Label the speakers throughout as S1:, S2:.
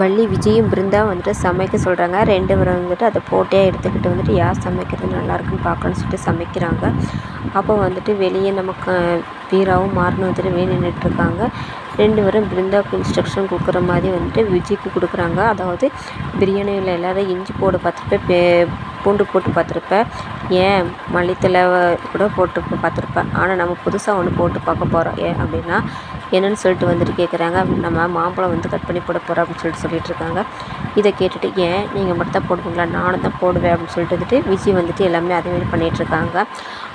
S1: வள்ளி விஜயும் பிருந்தா வந்துட்டு சமைக்க சொல்கிறாங்க ரெண்டு பேரும் வந்துட்டு அதை போட்டியாக எடுத்துக்கிட்டு வந்துட்டு யார் சமைக்கிறது நல்லாயிருக்குன்னு பார்க்கணுன்னு சொல்லிட்டு சமைக்கிறாங்க. அப்போ வந்துட்டு வெளியே நமக்கு வீராவும் மாறணும் வந்துட்டு வெளியே நின்றுட்டுருக்காங்க ரெண்டு பேரும் பிருந்தாவுக்கு இன்ஸ்ட்ரக்ஷன் கொடுக்குற மாதிரி வந்துட்டு விஜய்க்கு கொடுக்குறாங்க. அதாவது பிரியாணியில் எல்லோரும் இஞ்சி போட பார்த்துருப்பேன் பே பூண்டு போட்டு பார்த்துருப்பேன் ஏன்? மல்லித்தலை கூட போட்டு பார்த்துருப்பேன் ஆனால் நம்ம புதுசாக ஒன்று போட்டு பார்க்க போகிறோம் ஏன் அப்படின்னா என்னன்னு சொல்லிட்டு வந்துட்டு கேட்குறாங்க நம்ம மாம்பழம் வந்து கட் பண்ணி போட போகிறோம் அப்படின்னு சொல்லிட்டு சொல்லிட்டு இருக்காங்க. இதை கேட்டுட்டு ஏன்? நீங்கள் மட்டும் தான் போடுவீங்களா? நானும் தான் போடுவேன் அப்படின்னு சொல்லிட்டு வந்துட்டு விஜய் வந்துட்டு எல்லாமே அதேமாதிரி பண்ணிகிட்ருக்காங்க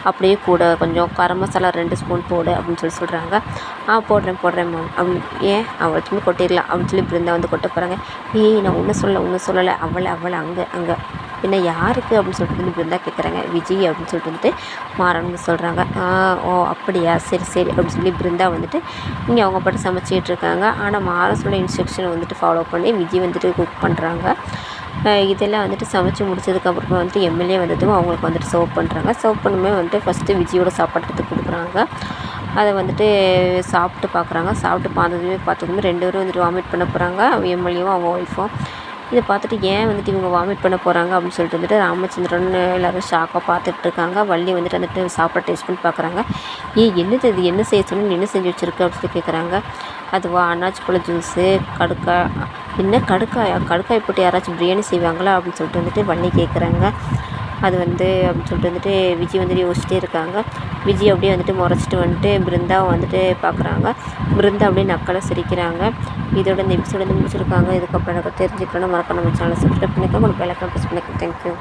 S1: அப்படியே கூட கொஞ்சம் கரம் மசாலா ரெண்டு ஸ்பூன் போடு அப்படின்னு சொல்லி சொல்கிறாங்க ஆ போடுறேன் போடுறேன் மேம் அப்படின்னு ஏன்? அவள் சும்மா கொட்டிடலாம். அப்படின்னு சொல்லி பிருந்தா வந்து கொட்ட போகிறாங்க ஏய் நான் ஒன்றும் சொல்ல ஒன்றும் சொல்லலை. அவளை அவளை அங்கே அங்கே. என்ன யாருக்கு? அப்படின்னு சொல்லிட்டு வந்து பிருந்தா கேட்குறாங்க விஜய் அப்படின்னு சொல்லிட்டு வந்துட்டு மாறன்னு சொல்கிறாங்க ஓ அப்படியா? சரி சரி. அப்படின்னு சொல்லி பிருந்தா வந்துட்டு இங்கே அவங்க பாட்டு சமைச்சிக்கிட்டு இருக்காங்க. ஆனால் மாறன் சொல்ல இன்ஸ்ட்ரக்ஷனை வந்துட்டு ஃபாலோ பண்ணி விஜய் வந்துட்டு குக் பண்ணுறாங்க இதெல்லாம் வந்துட்டு சமைச்சு முடிச்சதுக்கப்புறமா வந்துட்டு எம்எல்ஏ வந்ததும் அவங்களுக்கு வந்துட்டு சர்வ் பண்ணுறாங்க சர்வ் பண்ணுமே வந்துட்டு ஃபஸ்ட்டு விஜயோட சாப்பாடு எடுத்து கொடுக்குறாங்க. அதை வந்துட்டு சாப்பிட்டு பார்க்குறாங்க. சாப்பிட்டு பார்த்ததுமே பார்த்ததுமே ரெண்டு பேரும் வந்துட்டு வாமிட் பண்ண போகிறாங்க எம்எல்ஏவும் அவங்க ஒய்ஃபும் இதை பார்த்துட்டு ஏன் வந்துட்டு இவங்க வாமிட் பண்ண போகிறாங்க அப்படின்னு சொல்லிட்டு வந்துட்டு ராமச்சந்திரன் எல்லோரும் ஷாக்காக பார்த்துட்டு இருக்காங்க. வள்ளி வந்துட்டு வந்துட்டு சாப்பிட டேஸ்ட் பண்ணி பார்க்குறாங்க. ஏ என்னது இது? என்ன செய்ய சொன்னு என்ன செஞ்சு வச்சுருக்கு அப்படின்னு சொல்லி கேட்குறாங்க அதுவா அன்னாச்சி பழ ஜூஸு கடுக்காய் என்ன கடுக்காயா? கடுக்காய் போட்டு யாராச்சும் பிரியாணி செய்வாங்களா அப்படின்னு சொல்லிட்டு வந்துட்டு வள்ளி கேட்குறாங்க அது வந்து அப்படின்னு சொல்லிட்டு வந்துட்டு விஜய் வந்துட்டு யோசிச்சுட்டே இருக்காங்க. விஜய் அப்படியே வந்துட்டு முறைச்சிட்டு வந்துட்டு பிருந்தாவை வந்துட்டு பார்க்குறாங்க. பிருந்தா அப்படியே நக்கலை சிரிக்கிறாங்க. இதோட இந்த எபிசோட் வந்து முடிச்சிருக்காங்க. இதுக்கப்புறம் எனக்கு தெரிஞ்சுக்கணும் மறக்காம நம்ம சேனலை சப்ஸ்கிரைப் பண்ணிக்கோங்க. உங்களுக்கு பெல் ப்ரெஸ் பண்ணிக்கோங்க. தேங்க்யூ